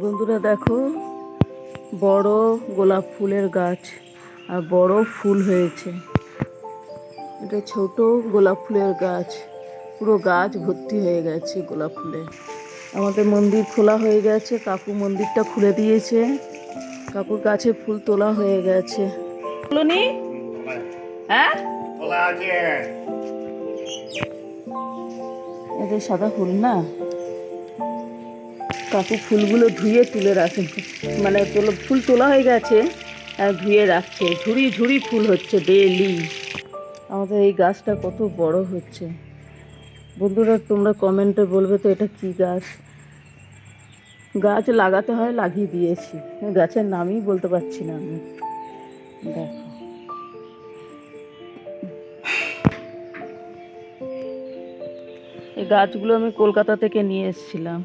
বন্ধুরা দেখো বড় গোলাপ ফুলের গাছ আর বড় ফুল হয়েছে। এটা ছোট গোলাপ ফুলের গাছ। পুরো গাছ ভর্তি হয়ে গেছে গোলাপ ফুলে। আমাদের মন্দির খোলা হয়ে গেছে কাকু মন্দিরটা খুলে দিয়েছে। কাকুর গাছে ফুল তোলা হয়ে গেছে। হ্যাঁ? এদের সাদা ফুল না? কাকু ফুলগুলো ধুয়ে তুলে রাখেন মানে তোলা ফুল তোলা হয়ে গেছে, আর ধুয়ে রাখছে। ঝুড়ি ঝুড়ি ফুল হচ্ছে ডেলি আমাদের এই গাছটা কত বড় হচ্ছে। বন্ধুরা, তোমরা কমেন্টে বলবে তো এটা কি গাছ? গাছ লাগাতে হয়, লাগিয়ে দিয়েছি। গাছের নামই বলতে পারছি না আমি। দেখো। এই গাছগুলো আমি কলকাতা থেকে নিয়ে এসেছিলাম।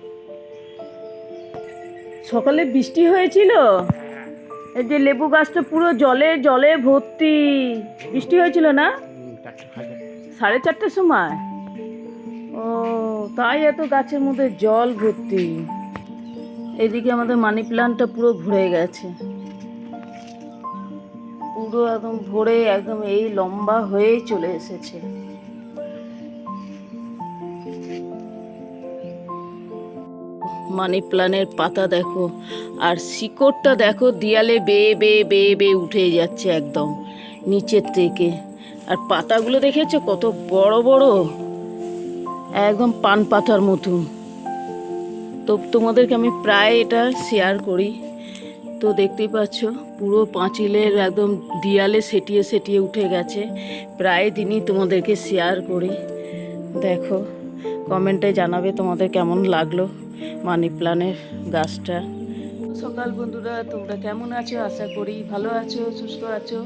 সকালে বৃষ্টি হয়েছিল? এই যে লেবু গাছটা পুরো জলে জলে ভর্তি। বৃষ্টি হয়েছিল না? সাড়ে চারটের সময়? ও তাই এত গাছের মধ্যে জল ভর্তি। এদিকে আমাদের মানি প্ল্যান্টটা পুরো ভরে গেছে। পুরো একদম ভরে একদম এই লম্বা হয়েই চলে এসেছে। মানি প্লানের পাতা দেখো, আর শিকড়টা দেখো, দেয়ালে বেয়ে বেয়ে বেয়ে বেয়ে উঠে যাচ্ছে একদম নিচের থেকে। আর পাতাগুলো দেখেছ কত বড় বড়? একদম পান পাতার মতন তো তোমাদেরকে আমি প্রায় এটা শেয়ার করি। তো দেখতেই পাচ্ছ, পুরো পাঁচিলের একদম দেয়ালে সেটিয়ে সেটিয়ে উঠে গেছে। প্রায় দিনই তোমাদেরকে শেয়ার করি। দেখো কমেন্টে জানাবে তোমাদের কেমন লাগল। মানি প্লানের গাছটা। সকাল বন্ধুরা, তোমরা কেমন আছো? আশা করি ভালো আছো, সুস্থ আছো।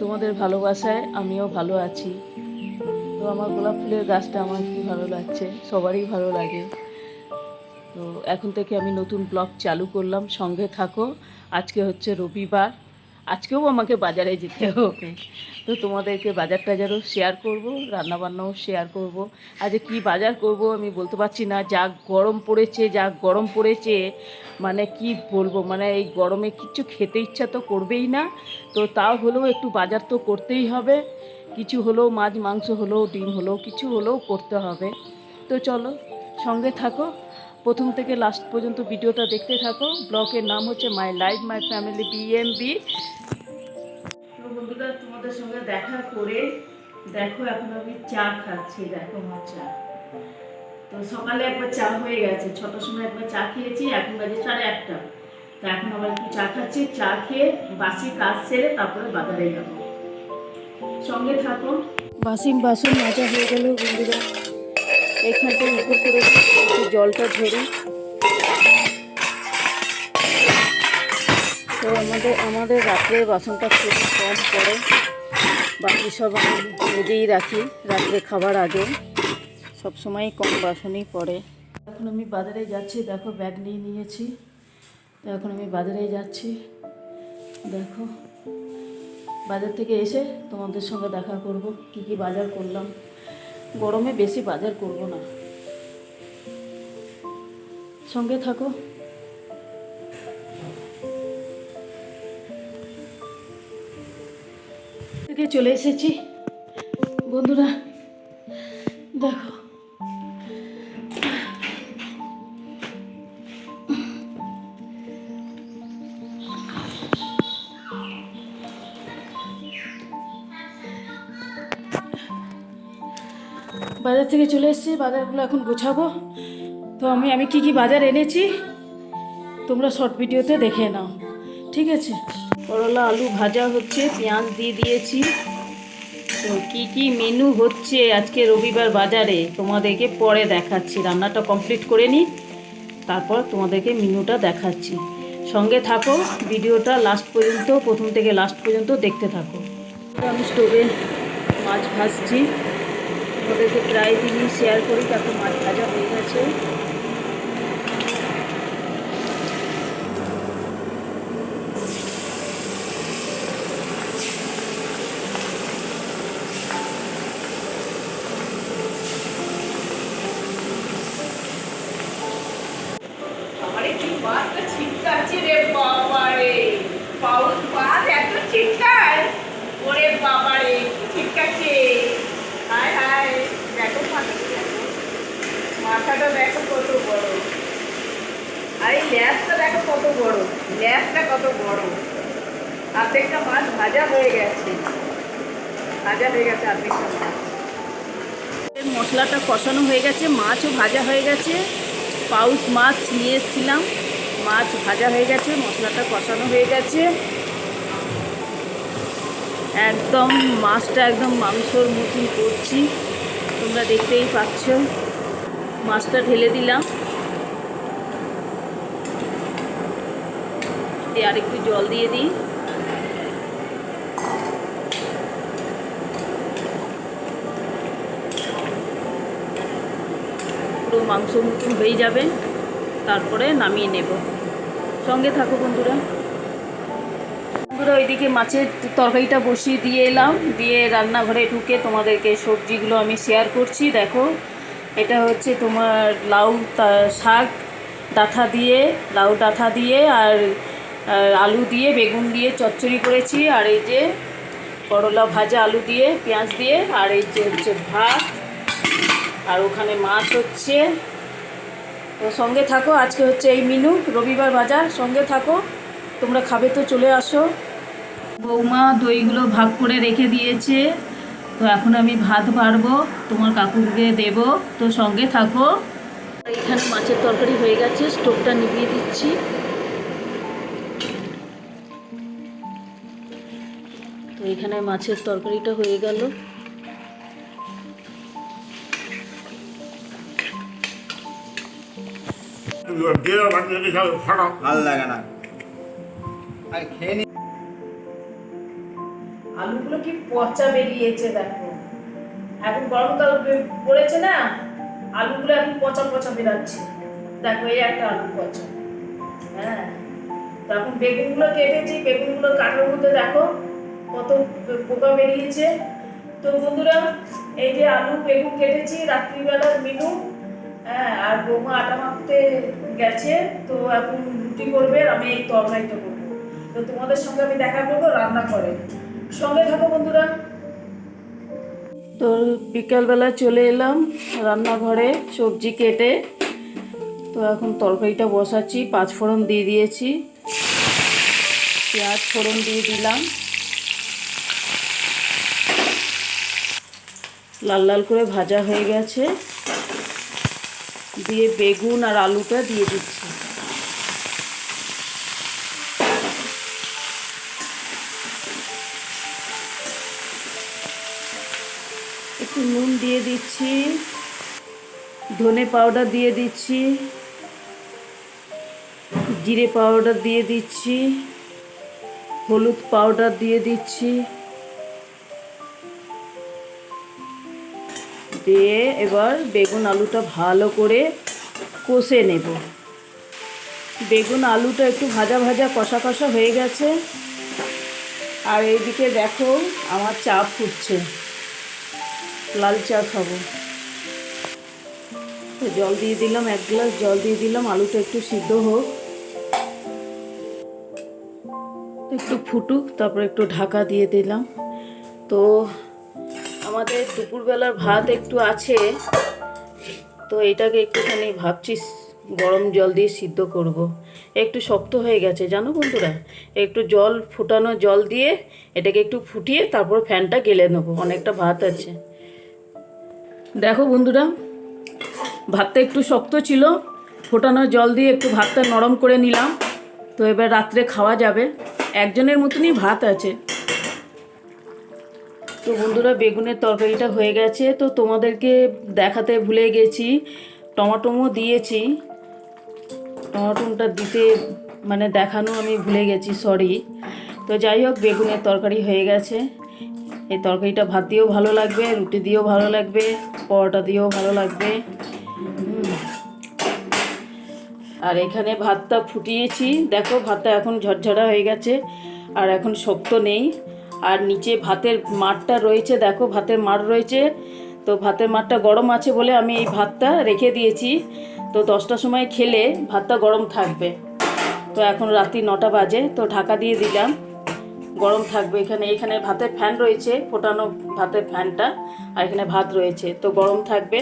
তোমাদের ভালোবাসায় আমিও ভালো আছি। তো আমার গোলাপ ফুলের গাছটা আমার কি ভালো লাগছে, সবারই ভালো লাগে। তো এখন থেকে আমি নতুন ব্লগ চালু করলাম, সঙ্গে থাকো। আজকে হচ্ছে রবিবার। আজকেও আমাকে বাজারে যেতে হবে। তো তোমাদেরকে বাজার টাজারও শেয়ার করব, রান্নাবান্নাও শেয়ার করব। আজ কি বাজার করব আমি বলতে পারছি না, যা গরম পড়েছে, যা গরম পড়েছে মানে কি বলব মানে এই গরমে কিচ্ছু খেতে ইচ্ছা তো করবেই না। তো তাও হলেও একটু বাজার তো করতেই হবে। কিছু হলেও মাছ, মাংস হলেও, ডিম হলেও, কিছু হলেও করতে হবে। তো চলো, সঙ্গে থাকো। প্রথম থেকে লাস্ট পর্যন্ত ভিডিওটা দেখতে থাকো। ব্লগের নাম হচ্ছে মাই লাইফ মাই ফ্যামিলি বিএমবি বন্ধুরা, তোমাদের সঙ্গে দেখা করে দেখো, এখন আমি চা খাচ্ছি। দেখো আমার চা। তো সকালে একবার চা হয়ে গেছে। ছটার সময় একবার চা খেয়েছি, এখন বাজে সাড়ে আটটা। তো এখন আবার একটু চা খাচ্ছি। চা খেয়ে বাসি কাজ সেরে তারপরে বাজারে যাব। সঙ্গে থাকো। বাসিম বাসন মাজা হয়ে গেল, বন্ধুরা। এখানটা উপর করে জলটা ঝরি তো আমাদের আমাদের রাত্রে বাসনটা খুব কম পড়ে। বাকি সব আমি মেজেই রাখি রাত্রে খাবার আগে। সব সময় কম বাসনই পড়ে। এখন আমি বাজারে যাচ্ছি, দেখো ব্যাগ নিয়ে নিয়েছি। এখন আমি বাজারে যাচ্ছি। দেখো, বাজার থেকে এসে তোমাদের সঙ্গে দেখা করব, কি কি বাজার করলাম। গরমে বেশি বাজার করব না। সঙ্গে থাকো। থেকে চলে এসেছি। বন্ধুরা দেখো। বাজার থেকে চলে এসেছি, বাজারগুলো এখন গোছাবো। তো আমি আমি কি কি বাজার এনেছি, তোমরা শর্ট ভিডিওতে দেখে নাও। ঠিক আছে? করলা, আলু ভাজা হচ্ছে, পেঁয়াজ দিয়ে দিয়েছি। তো কি কি মেনু হচ্ছে আজকে রবিবার বাজারে, তোমাদেরকে পরে দেখাচ্ছি। রান্নাটা কমপ্লিট করে নিই তারপর তোমাদেরকে মেনুটা দেখাচ্ছি। সঙ্গে থাকো ভিডিওটা লাস্ট পর্যন্ত, প্রথম থেকে লাস্ট পর্যন্ত দেখতে থাকো। আমি স্টোভে মাছ ভাজছি। তোমাদেরকে প্রায় দিনই শেয়ার করি তারপর মাছ ভাজা মাথাটা দেখো কত বড়। দেখো কত বড়। কত বড়। অর্ধেকটা মাছ ভাজা হয়ে গেছে। ভাজা হয়ে গেছে অর্ধেকটা মাছ মশলাটা কষানো হয়ে গেছে, মাছও ভাজা হয়ে গেছে। পাউস মাছ নিয়ে এসেছিলাম, মাছ ভাজা হয়ে গেছে, মশলাটা কষানো হয়ে গেছে। একদম মাছটা একদম মাংসর মতন করছি, তোমরা দেখতেই পাচ্ছ। মাছটা ঢেলে দিলাম। দিয়ে আরেকটু জল দিয়ে দিই। পুরো মাংস মতন হয়ে যাবে। তারপরে নামিয়ে নেব। সঙ্গে থাকো বন্ধুরা। বন্ধুরা, ওইদিকে মাছের তরকারিটা বসিয়ে দিয়ে এলাম। দিয়ে রান্নাঘরে ঢুকে তোমাদেরকে সবজিগুলো আমি শেয়ার করছি। দেখো এটা হচ্ছে তোমার লাউ শাক ডাঁটা দিয়ে, লাউ ডাঁটা দিয়ে আর আলু দিয়ে বেগুন দিয়ে চচ্চড়ি করেছি। আর এই যে করলা ভাজা আলু দিয়ে, পেঁয়াজ দিয়ে, আর এই যে হচ্ছে ভাত। আর ওখানে মাছ হচ্ছে। তো সঙ্গে থাকো, আজকে হচ্ছে এই মিনু, রবিবার বাজার, সঙ্গে থাকো। তোমরা খাবে তো চলে আসো। বৌমা দইগুলো ভাগ করে রেখে দিয়েছে। তো এখন আমি ভাত বাড়বো, তোমার কাকুকে দেব, তো সঙ্গে থাকো। এখানে মাছের তরকারি হয়ে গেছে, স্টোভটা নিভিয়ে দিচ্ছি। তো এখানে মাছের তরকারিটা হয়ে গেল। ভালো লাগে না। খেয়ে আলুগুলো কি পচা বেরিয়েছে দেখো। এখন গরমকাল পড়েছে না, আলুগুলো এখন পচা পচা বেরাচ্ছে। দেখো, এই একটা আলু পচা। হ্যাঁ। তো এখন বেগুনগুলো কেটেছি, বেগুনগুলো কাটার মধ্যে দেখো কত পোকা বেরিয়েছে। তো বন্ধুরা, এই যে আলু, বেগুন কেটেছি, রাত্রিবেলার মেনু হ্যাঁ আর বৌমা আটা মাখতে গেছে। তো এখন রুটি করবে, আমি এই তরকারিটা করব। তো তোমাদের সঙ্গে আমি দেখা করব, রান্না করে। সঙ্গে থাকো বন্ধুরা। তো বিকালবেলা চলে এলাম রান্নাঘরে সবজি কেটে। তো এখন তরকারিটা বসাচ্ছি, পাঁচ ফোড়ন দিয়ে দিয়েছি। পেঁয়াজ ফোড়ন দিয়ে দিলাম। লাল লাল করে ভাজা হয়ে গেছে। দিয়ে বেগুন আর আলুটা দিয়ে দিচ্ছি। ধনে পাউডার দিয়ে দিচ্ছি। জিরে পাউডার দিয়ে দিচ্ছি। হলুদ পাউডার দিয়ে দিচ্ছি। দিয়ে এবার বেগুন আলুটা ভালো করে কষে নেব। বেগুন আলুটা একটু ভাজা ভাজা কষা কষা হয়ে গেছে। আর এইদিকে দেখো আমার চা ফুটছে। লাল চা খাব। তো জল দিয়ে দিলাম, এক গ্লাস জল দিয়ে দিলাম, আলুটা একটু সিদ্ধ হোক। একটু ফুটুক, তারপর একটু ঢাকা দিয়ে দিলাম। তো আমাদের দুপুরবেলার ভাত একটু আছে। তো এটাকে একটুখানি ভাবছি, গরম জল দিয়ে সিদ্ধ করব। একটু শক্ত হয়ে গেছে, জানো বন্ধুরা? একটু জল ফুটানো জল দিয়ে এটাকে একটু ফুটিয়ে তারপর ফ্যানটা গেলে নেব। অনেকটা ভাত আছে। দেখো বন্ধুরা ভাতটা একটু শক্ত ছিল, ফোটানো জল দিয়ে একটু ভাতটা নরম করে নিলাম। তো এবার রাত্রে খাওয়া যাবে। একজনের মতনই ভাত আছে। তো বন্ধুরা, বেগুনের তরকারিটা হয়ে গেছে। তো তোমাদেরকে দেখাতে ভুলে গেছি। টমাটোমো দিয়েছি। টমাটোটা দিতে মানে দেখানো আমি ভুলে গেছি সরি তো যাই হোক, বেগুনের তরকারি হয়ে গেছে। এই তরকারিটা ভাত দিয়েও ভালো লাগবে, রুটি দিয়েও ভালো লাগবে, পরোটা দিয়েও ভালো লাগবে। আর এখানে ভাতটা ফুটিয়েছি। দেখো, ভাতটা এখন ঝরঝরা হয়ে গেছে, আর এখন শক্ত নেই। আর নিচে ভাতের মাঠটা রয়েছে, দেখো, ভাতের মাঠ রয়েছে। তো ভাতের মাঠটা গরম আছে বলে আমি এই ভাতটা রেখে দিয়েছি। তো দশটার সময় খেলে ভাতটা গরম থাকবে। তো এখন রাত্রি নটা বাজে, তো ঢাকা দিয়ে দিলাম। গরম থাকবে এখানে। এখানে ভাতের ফ্যান রয়েছে, ফোটানো ভাতের ফ্যানটা, আর এখানে ভাত রয়েছে। তো গরম থাকবে।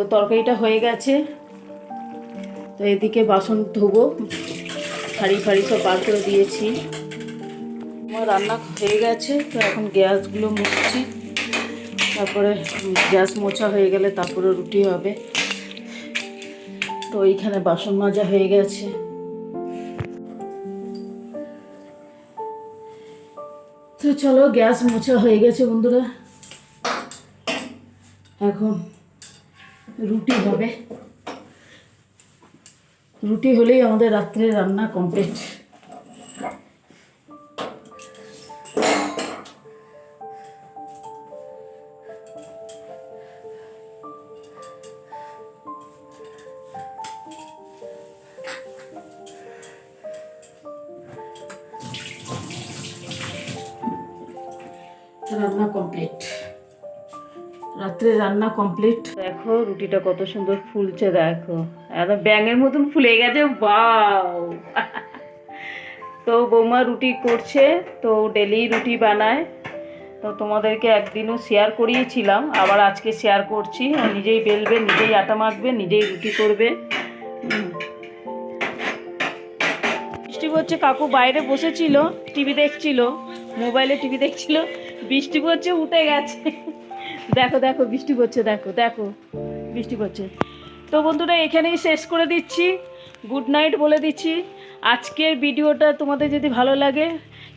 তো তরকারিটা হয়ে গেছে। তো এদিকে বাসন ধোবো। হাঁড়ি ফাড়ি সব বার করে দিয়েছি। আমার রান্না হয়ে গেছে, তো এখন গ্যাসগুলো মুছছি। তারপরে গ্যাস মোছা হয়ে গেলে তারপরে রুটি হবে। তো এইখানে বাসন মাজা হয়ে গেছে। তো চলো, গ্যাস মোছা হয়ে গেছে বন্ধুরা। এখন রুটি হবে। রুটি হলেই আমাদের রাত্রে রান্না কমপ্লিট রান্না কমপ্লিট রাত্রে রান্না কমপ্লিট দেখো, রুটিটা কত সুন্দর ফুলছে, দেখো। একদম ব্যাঙের মতন ফুলে গেছে বাউ তো বৌমা রুটি করছে, তো ডেলি রুটি বানায়। তো তোমাদেরকে একদিনও শেয়ার করিয়েছিলাম, আবার আজকে শেয়ার করছি। নিজেই বেলবে, নিজেই আটা মাখবে, নিজেই রুটি করবে। বৃষ্টি হচ্ছে কাকু বাইরে বসেছিল, টিভি দেখছিল, মোবাইলে টিভি দেখছিল, বৃষ্টি হচ্ছে উঠে গেছে। দেখো দেখো, বৃষ্টি পড়ছে, দেখো দেখো, বৃষ্টি পড়ছে। তো বন্ধুরা, এখানেই শেষ করে দিচ্ছি। গুড নাইট বলে দিচ্ছি। আজকের ভিডিওটা তোমাদের যদি ভালো লাগে,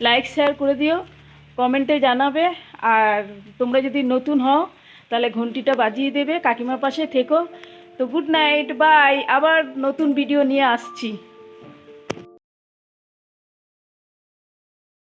লাইক, শেয়ার করে দিও, কমেন্টে জানাবে। আর তোমরা যদি নতুন হও, তাহলে ঘন্টিটা বাজিয়ে দেবে, কাকিমার পাশে থেকো। তো গুড নাইট, বাই। আবার নতুন ভিডিও নিয়ে আসছি।